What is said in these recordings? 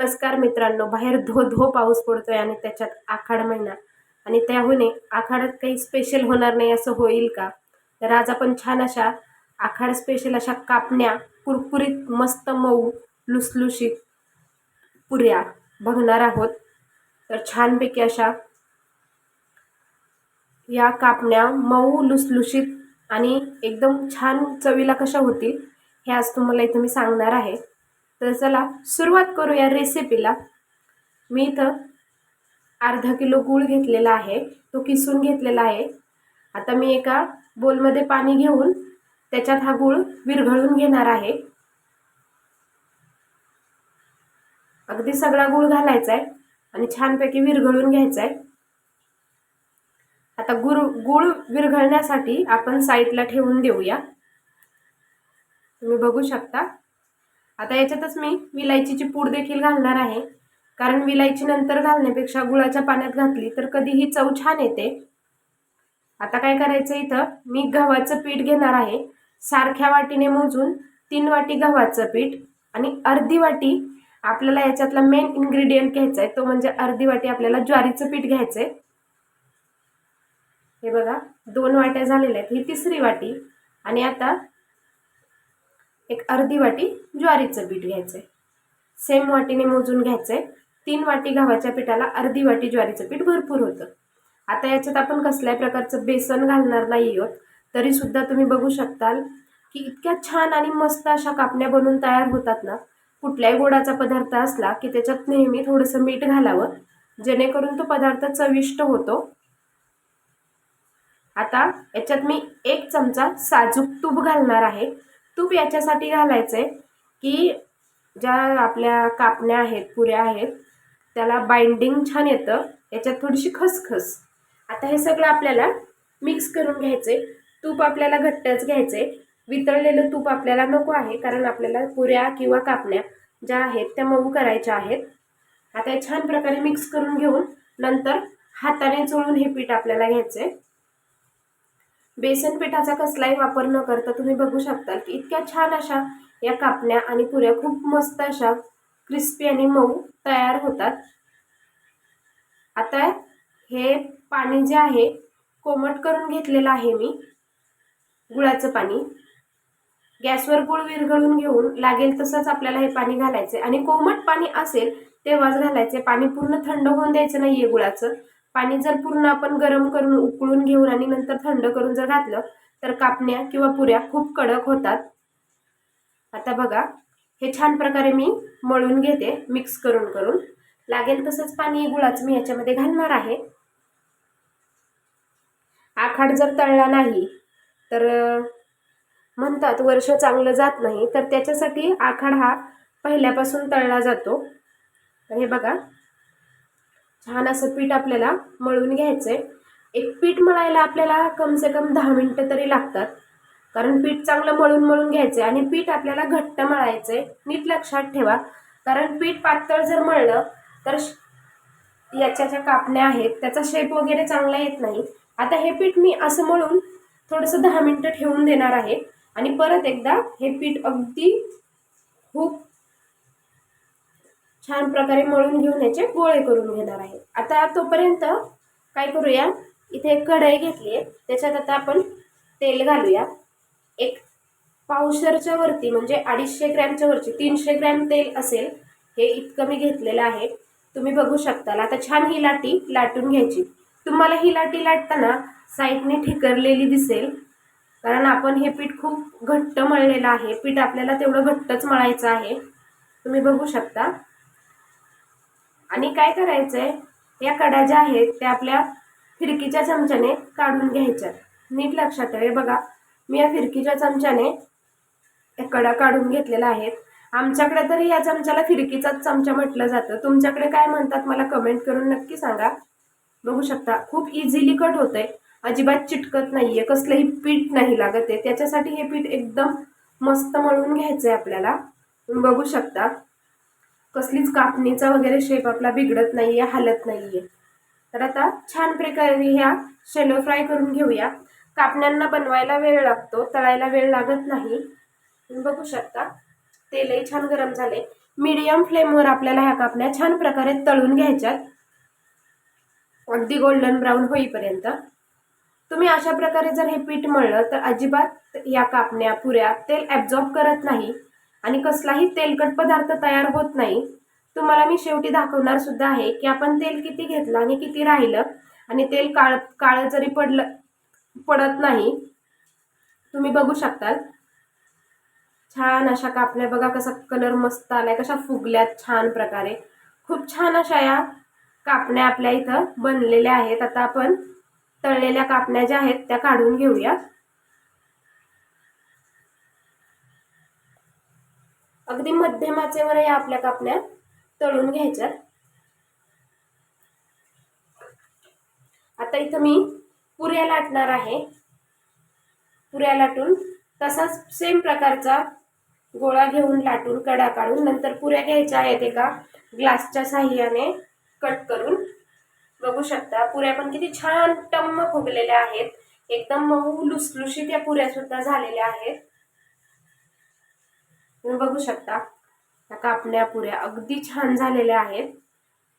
नमस्कार मित्रांनो बाहेर धो धो पाऊस पडतोय आणि त्याच्यात आखाड महिना. आणि त्याहून आखाडात काही स्पेशल होणार नाही असं होईल का? तर आज आपण छान अशा आखाड स्पेशल अशा कापण्या कुरकुरीत मस्त मऊ लुसलुशीत पुऱ्या बघणार आहोत. तर छानपैकी अशा या कापण्या मऊ लुसलुशीत आणि एकदम छान चवीला कशा होतील हे आज तुम्हाला इथं मी सांगणार आहे. तर चला सुरुवात करूया रेसिपीला मी इथं अर्धा किलो गूळ घेतलेला आहे. तो किसून घेतलेला आहे. आता मी एका बोलमध्ये पाणी घेऊन त्याच्यात हा गूळ विरघळून घेणार आहे. अगदी सगळा गूळ घालायचा आहे आणि छानपैकी विरघळून घ्यायचा आहे. आता गुळ गूळ विरघळण्यासाठी आपण साईडला ठेवून देऊया. तुम्ही बघू शकता. आता याच्यातच मी विलायचीची पूड देखील घालणार आहे. कारण विलायची नंतर घालण्यापेक्षा गुळाच्या पाण्यात घातली तर कधीही चव छान येते. आता काय करायचं इथं? मी गव्हाचं पीठ घेणार आहे. सारख्या वाटीने मोजून तीन वाटी गव्हाचं पीठ आणि अर्धी वाटी आपल्याला याच्यातला मेन इन्ग्रेडियंट घ्यायचा आहे तो म्हणजे अर्धी वाटी आपल्याला ज्वारीचं पीठ घ्यायचं आहे हे बघा दोन वाट्या झालेल्या आहेत. ही तिसरी वाटी आणि आता एक अर्धी वाटी ज्वारीचं पीठ घ्यायचं आहे सेम वाटीने मोजून घ्यायचं आहे तीन वाटी गव्हाच्या पिठाला अर्धी वाटी ज्वारीचं पीठ भरपूर होतं. आता याच्यात आपण कसल्याही प्रकारचं बेसन घालणार नाही आहोत तरीसुद्धा तुम्ही बघू शकताल की इतक्या छान आणि मस्त अशा कापण्या बनवून तयार होतात ना. कुठल्याही गोडाचा पदार्थ असला की त्याच्यात नेहमी थोडंसं मीठ घालावं जेणेकरून तो पदार्थ चविष्ट होतो. आता याच्यात मी एक चमचा साजूक तूप घालणार आहे. तूप याच्यासाठी घालायचं आहे की ज्या आपल्या कापण्या आहेत पुऱ्या आहेत त्याला बाइंडिंग छान येतं. याच्यात थोडीशी खसखस. आता हे सगळं आपल्याला मिक्स करून घ्यायचे तूप आपल्याला घट्टच घ्यायचं आहे वितळलेलं तूप आपल्याला नको आहे कारण आपल्याला पुऱ्या किंवा कापण्या ज्या आहेत त्या मऊ करायच्या आहेत. आता हे छान प्रकारे मिक्स करून घेऊन नंतर हाताने चोळून हे पीठ आपल्याला घ्यायचं आहे बेसन पिठाचा कसलाही वापर न करता तुम्ही बघू शकता की इतक्या छान अशा या कापण्या आणि पुऱ्या खूप मस्त अशा क्रिस्पी आणि मऊ तयार होतात. आता हे पाणी जे आहे कोमट करून घेतलेलं आहे मी. गुळाचं पाणी. गॅसवर गुळ विरघळून घेऊन लागेल तसंच आपल्याला हे पाणी घालायचं आणि कोमट पाणी असेल तेव्हाच घालायचे पाणी पूर्ण थंड होऊन द्यायचं नाही आहे गुळाचं. पाणी जर पूर्ण आपण गरम करून उकळून घेऊन आणि नंतर थंड करून जर घातलं तर कापण्या किंवा पुऱ्या खूप कडक होतात. आता बघा हे छान प्रकारे मी मळून घेते मिक्स करून करून. लागेल तसंच पाणी गुळाचं मी याच्यामध्ये घालणार आहे. आखाड जर तळला नाही तर म्हणतात वर्ष चांगलं जात नाही तर त्याच्यासाठी आखाड हा पहिल्यापासून तळला जातो. हे बघा छान असं पीठ आपल्याला मळून घ्यायचं आहे एक पीठ मळायला आपल्याला कम से कम दहा मिनटं तरी लागतात. कारण पीठ चांगलं मळून मळून घ्यायचं आहे आणि पीठ आपल्याला घट्ट मळायचं आहे नीट लक्षात ठेवा. कारण पीठ पातळ जर मळलं तर याच्या ज्या कापण्या आहेत त्याचा शेप वगैरे चांगला येत नाही. आता हे पीठ मी असं मळून थोडंसं दहा मिनटं ठेवून देणार आहे. आणि परत एकदा हे पीठ अगदी खूप छान प्रकारे मळून घेऊन याचे गोळे करून घेणार आहे. आता तोपर्यंत काय करूया? इथे एक कढई घेतली आहे. त्याच्यात आता आपण तेल घालूया. एक पावशरच्या वरती म्हणजे अडीचशे ग्रॅमच्या वरची तीनशे ग्रॅम तेल असेल. हे इतकं मी घेतलेलं आहे. तुम्ही बघू शकता आता छान ही लाटी लाटून घ्यायची. तुम्हाला ही लाटी लाटताना साईडने ठिकरलेली दिसेल. कारण आपण हे पीठ खूप घट्ट मळलेलं आहे. पीठ आपल्याला तेवढं घट्टच मळायचं आहे. तुम्ही बघू शकता. आणि काय करायचं आहे या कडा ज्या आहेत त्या आपल्या फिरकीच्या चमच्याने काढून घ्यायच्या नीट लक्षात आहे बघा मी या फिरकीच्या चमच्याने या कडा काढून घेतलेल्या आहेत आमच्याकडे तरी या चमच्याला फिरकीचाच चमचा म्हटलं जातं. तुमच्याकडे काय म्हणतात मला कमेंट करून नक्की सांगा. बघू शकता खूप इझिली कट होत आहे अजिबात चिटकत नाही आहे कसलंही पीठ नाही लागत आहे. त्याच्यासाठी हे पीठ एकदम मस्त मळून घ्यायचं आहे आपल्याला. बघू शकता. कसलीच कापणीचा वगैरे शेप आपला बिघडत नाही आहे हालत नाही आहे तर आता छान प्रकारे ह्या शेलो फ्राय करून घेऊया. कापण्यांना बनवायला वेळ लागतो तळायला वेळ लागत नाही. तुम्ही बघू शकता तेलही छान गरम झाले. मीडियम फ्लेमवर आपल्याला ह्या कापण्या छान प्रकारे तळून घ्यायच्यात. अगदी गोल्डन ब्राऊन होईपर्यंत. तुम्ही अशा प्रकारे जर हे पीठ मळलं तर अजिबात या कापण्या पुऱ्या तेल ॲब्झॉर्ब करत नाही. आणि कसलाही तेलकट पदार्थ तयार होत नाही तुम्हाला मी शेवटी दाखवणार सुद्धा आहे की आपण तेल किती घेतलं आणि किती राहिलं आणि तेल काळ काळं जरी पडलं पडत नाही तुम्ही बघू शकताल. छान अशा कापण्या बघा कसा कलर मस्त आलाय कशा फुगल्यात छान प्रकारे. खूप छान अशा या कापण्या आपल्या इथं बनलेल्या आहेत. आता आपण तळलेल्या कापण्या ज्या आहेत त्या काढून घेऊया. अगदी मध्यमाचेवर या आपल्या कापण्या तळून घ्यायच्यात. आता इथं मी पुऱ्या लाटणार आहे. पुऱ्या लाटून तसाच सेम प्रकारचा गोळा घेऊन लाटून कडा काढून नंतर पुऱ्या घ्यायच्या आहेत एका ग्लासच्या साह्याने कट करून. बघू शकता पुऱ्या पण किती छान टम्म फुगलेल्या आहेत. एकदम मऊ लुसलुशीत या पुऱ्या सुद्धा झालेल्या आहेत. तुम्ही बघू शकता. त्या कापण्या पुऱ्या अगदी छान झालेल्या आहेत.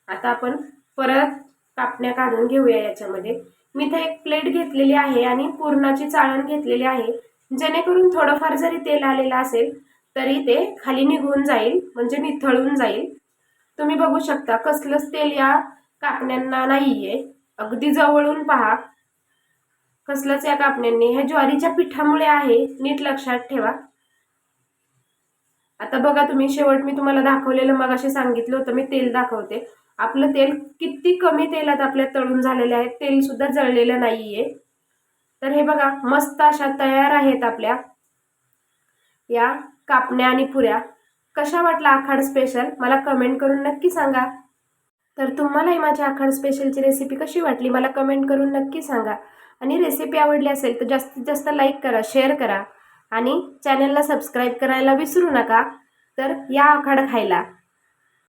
आता आपण परत कापण्या काढून घेऊया याच्यामध्ये. मी इथे एक प्लेट घेतलेली आहे आणि पूर्णाची चाळण घेतलेली आहे. जेणेकरून थोडंफार जरी तेल आलेलं असेल तरी ते खाली निघून जाईल म्हणजे निथळून जाईल. तुम्ही बघू शकता कसलंच तेल या कापण्यांना नाहीये. अगदी जवळून पहा. कसलंच या कापण्यांनी. ह्या ज्वारीच्या पिठामुळे आहे नीट लक्षात ठेवा. आता बघा तुम्ही शेवट मी तुम्हाला दाखवलेलं मग असे सांगितलं होतं मी तेल दाखवते. आपलं तेल किती कमी तेलात आपल्या तळून झालेले आहे तेल सुद्धा जळलेलं नाहीये. तर हे बघा मस्त अशा तयार आहेत आपल्या या कापण्या आणि पुऱ्या. कशा वाटला आखाड स्पेशल मला कमेंट करून नक्की सांगा. तर तुम्हालाही माझ्या आखाड स्पेशलची रेसिपी कशी वाटली मला कमेंट करून नक्की सांगा. आणि रेसिपी आवडली असेल तर जास्तीत जास्त लाईक करा शेअर करा. आणि चॅनलला सबस्क्राईब करायला विसरू नका. तर या आखाडा खायला.